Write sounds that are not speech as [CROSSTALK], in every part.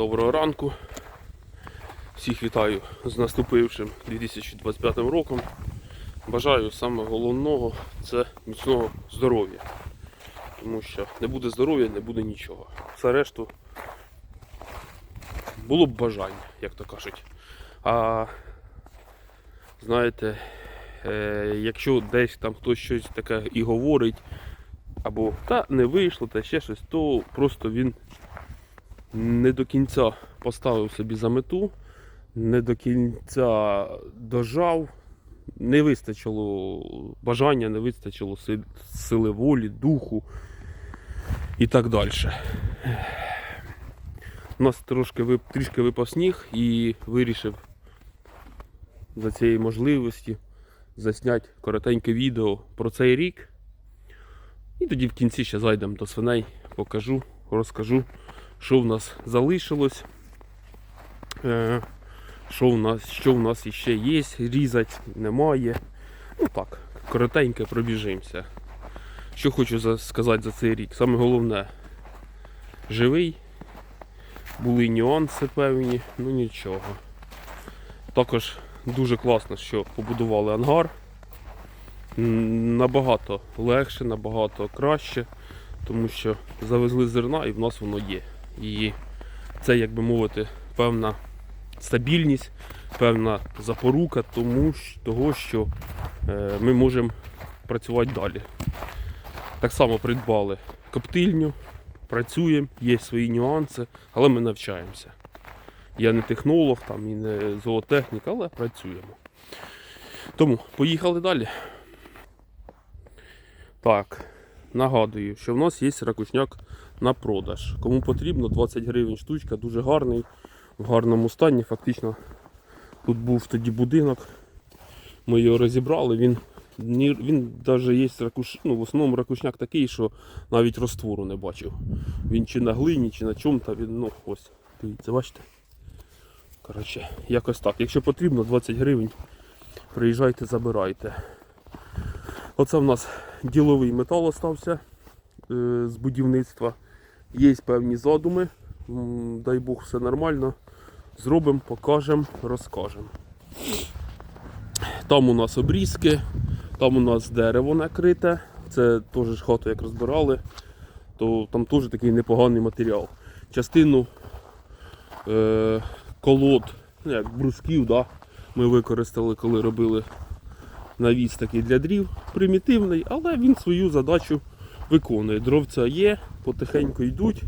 Доброго ранку. Всіх вітаю з наступившим 2025 роком. Бажаю саме головного це міцного здоров'я. Тому що не буде здоров'я, не буде нічого. Все решту було б бажання, як то кажуть. А знаєте, е, якщо десь там хтось щось таке і говорить, або та не вийшло, та ще щось, то просто він не до кінця поставив собі за мету, не до кінця дожав, не вистачило бажання, не вистачило сили волі, духу і так далі. У нас трошки трішки випав сніг і вирішив за цієї можливості засняти коротеньке відео про цей рік. І тоді в кінці ще зайдемо до свиней, покажу, розкажу, що в нас залишилось, е, що в нас, що в нас іще є, різати немає. Ну так, коротенько пробіжимося. Що хочу сказати за цей рік. Саме головне, живий, були нюанси певні, ну нічого. Також дуже класно, що побудували ангар. Набагато легше, набагато краще, тому що завезли зерна і в нас воно є. І це, як би мовити, певна стабільність, певна запорука тому, того, що е, ми можемо працювати далі. Так само придбали коптильню, працюємо, є свої нюанси, але ми навчаємося. Я не технолог там, і не зоотехнік, але працюємо. Тому поїхали далі. Так, нагадую, що в нас є ракушняк на продаж. Кому потрібно, 20 гривень штучка, дуже гарний, в гарному стані. Фактично тут був тоді будинок. Ми його розібрали. Він, він навіть є ракуш, ну, в основному ракушняк такий, що навіть розтвору не бачив. Він чи на глині, чи на чому-то, він, ну ось, дивіться, бачите? Коротше, якось так. Якщо потрібно, 20 гривень, приїжджайте, забирайте. Оце в нас діловий метал остався е, з будівництва. Є певні задуми. Дай Бог, все нормально. Зробимо, покажемо, розкажемо. Там у нас обрізки, там у нас дерево накрите. Це теж хату як розбирали, то там теж такий непоганий матеріал. Частину е, колод, ну, як брусків, да, ми використали, коли робили навіс такий для дрів, примітивний, але він свою задачу виконує. Дровця є, потихеньку йдуть,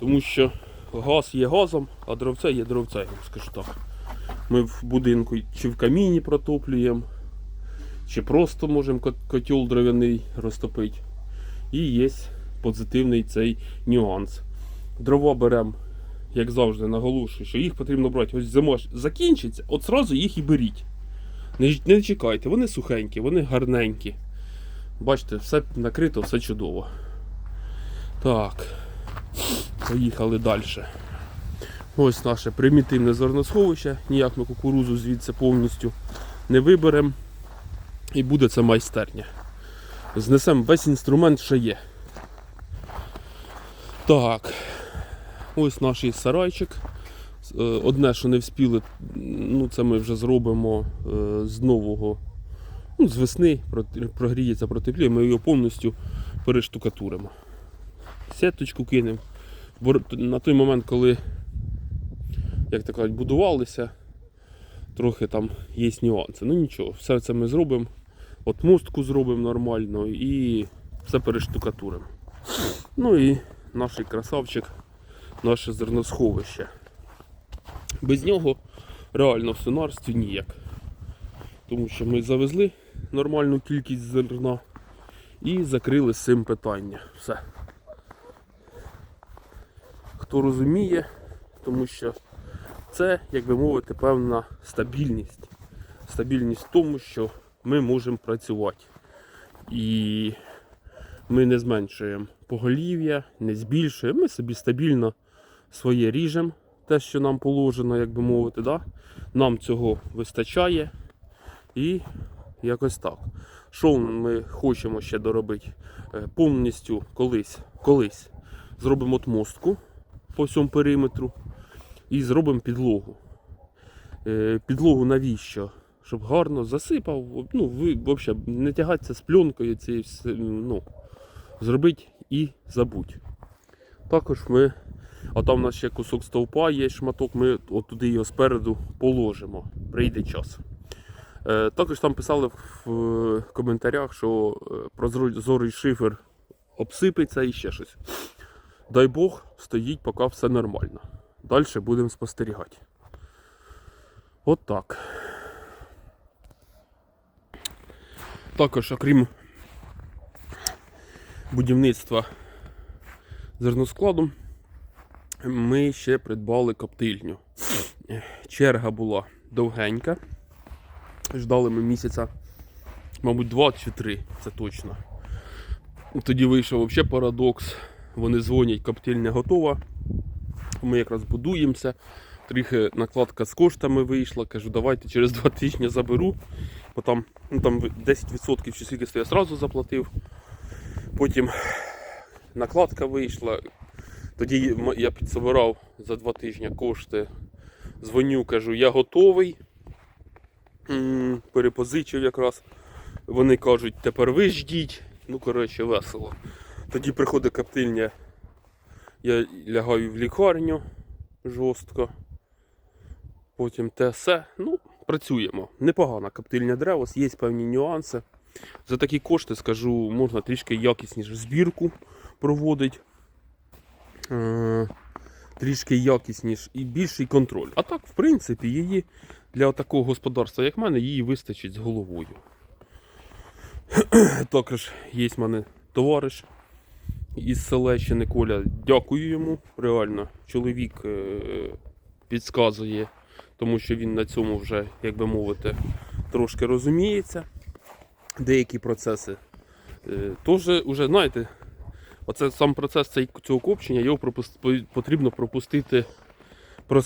тому що газ є газом, а дровця є дровцем, скажу так. Ми в будинку чи в каміні протоплюємо, чи просто можемо кот- котел дров'яний розтопити. І є позитивний цей нюанс. Дрова беремо, як завжди, наголошую, що їх потрібно брати. Ось зима закінчиться, от зразу їх і беріть. Не чекайте, вони сухенькі, вони гарненькі. Бачите, все накрито, все чудово. Так, поїхали далі. Ось наше примітивне зерносховище. Ніяк ми кукурузу звідси повністю не виберемо. І буде це майстерня. Знесемо весь інструмент, що є. Так. Ось наш сарайчик. Е, Одне, що не вспіли, ну це ми вже зробимо е, з нового, ну, з весни, прогріється, протепліє, ми його повністю перештукатуримо. Сеточку кинемо. На той момент, коли, як так кажуть, будувалися, трохи там є нюанси. Ну нічого, все це ми зробимо. От мостку зробимо нормально і все перештукатуримо. Ну і наш красавчик, наше зерносховище. Без нього реально в свинарстві ніяк. Тому що ми завезли нормальну кількість зерна і закрили з цим питання. Все. Хто розуміє, тому що це, як би мовити, певна стабільність. Стабільність в тому, що ми можемо працювати. І ми не зменшуємо поголів'я, не збільшуємо, ми собі стабільно своє ріжемо, те, що нам положено, як би мовити, да? нам цього вистачає. І якось так. Що ми хочемо ще доробити? Е, Повністю колись, колись зробимо отмостку. по всьому периметру і зробимо підлогу. Е, підлогу навіщо? Щоб гарно засипав, ну, взагалі не тягатися з пленкою цією, ну, зробити і забудь. Також ми, а там у нас ще кусок стовпа є, шматок, ми от туди його спереду положимо. Прийде час. Е, також там писали в коментарях, що е, прозорий шифер обсипеться і ще щось. Дай Бог, стоїть, поки все нормально. Далі будемо спостерігати. От так. Також, окрім будівництва зерноскладу, ми ще придбали коптильню. Черга була довгенька. Ждали ми місяця, мабуть, два чи три, це точно. Тоді вийшов взагалі парадокс. Вони дзвонять, коптильня готова. Ми якраз будуємося. Трохи накладка з коштами вийшла. Кажу, давайте через два тижні заберу. Бо там, ну, там 10% чи скільки я одразу заплатив. Потім накладка вийшла. Тоді я підсобирав за два тижні кошти. Дзвоню, кажу, я готовий. Перепозичив якраз. Вони кажуть, тепер ви ждіть. Ну, коротше, весело. Тоді приходить коптильня. Я лягаю в лікарню жорстко. Потім все. Ну, працюємо. Непогана коптильня Древос, є певні нюанси. За такі кошти, скажу, можна трішки якісніше збірку проводити. Е, трішки якісніш і більший контроль. А так, в принципі, її для такого господарства, як в мене, її вистачить з головою. [CLEARS THROAT] Також є в мене товариш із Селещини Коля. Дякую йому. Реально, чоловік е, підказує, тому що він на цьому вже, як би мовити, трошки розуміється. Деякі процеси е, теж уже, знаєте, оце сам процес цього копчення, його потрібно пропустити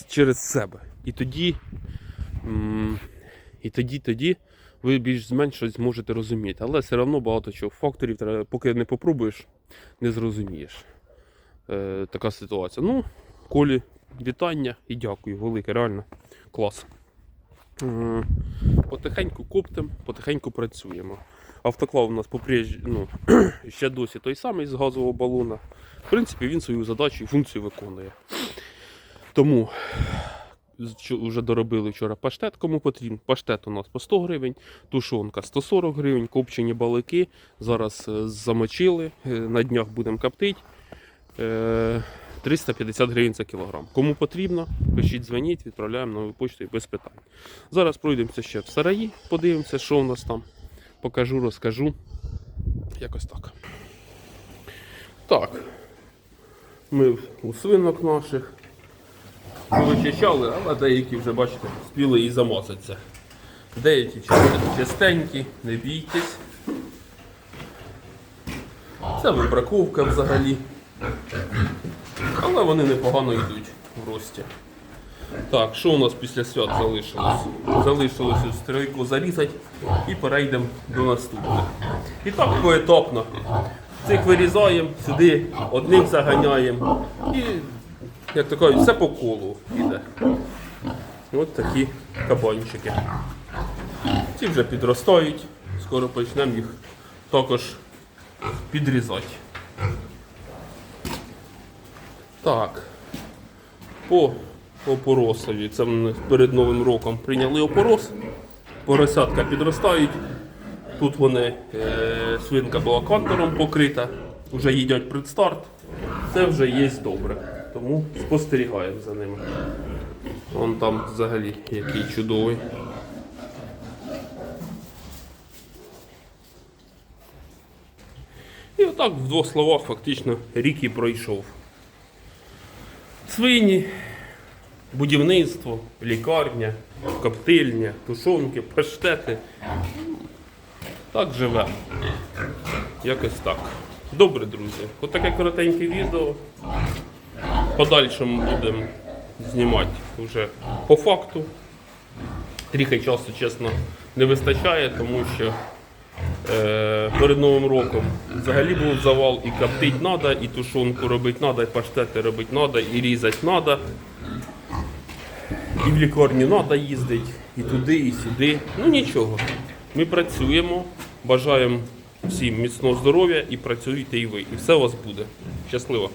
через себе. І тоді, і тоді, тоді ви більш-менш щось зможете розуміти. Але все одно багато чого факторів, поки не попробуєш, не зрозумієш. Е, така ситуація. Ну, Колі, вітання і дякую, велике, реально клас. Е, Потихеньку коптим, потихеньку працюємо. Автоклав у нас попрежі, ну, [CLEARS THROAT] ще досі той самий з газового балона. В принципі, він свою задачу і функцію виконує. Тому вже доробили вчора паштет, кому потрібен. Паштет у нас по 100 гривень, тушонка 140 гривень, копчені балики. Зараз е, замочили, е, на днях будемо коптити. Е, 350 гривень за кілограм. Кому потрібно, пишіть, дзвоніть, відправляємо новою почтою без питань. Зараз пройдемося ще в сараї, подивимося, що у нас там. Покажу, розкажу. Якось так. Так. Ми у свинок наших вичищали, але деякі вже, бачите, спіли і замазаться. Деякі чистенькі, не бійтесь. Це вибраковка взагалі. Але вони непогано йдуть в рості. Так, що у нас після свят залишилось? Залишилось ось стройку зарізати і перейдемо до наступних. І так поетапно. Цих вирізаємо, сюди одних заганяємо. І, як то кажуть, все по колу йде. Ось такі кабанчики. Ці вже підростають, скоро почнемо їх також підрізати. Так. По опоросові. Це вони перед Новим роком прийняли опорос. Поросятка підростають. Тут вони, е, свинка була кантором покрита, вже їдять предстарт. Це вже є добре. Тому спостерігаємо за ними. Вон там взагалі який чудовий. І отак в двох словах фактично рік і пройшов. Свині, будівництво, лікарня, коптильня, тушонки, паштети. Так живе. Якось так. Добре, друзі. Отаке коротеньке відео. Подальшому будемо знімати вже по факту. Трохи часу, чесно, не вистачає, тому що е, перед Новим роком взагалі був завал і коптить треба, і тушонку робити треба, і паштети робити треба, і різати треба. І в лікарню треба їздити, і туди, і сюди. Ну нічого. Ми працюємо, бажаємо всім міцного здоров'я і працюйте і ви. І все у вас буде. Щасливо!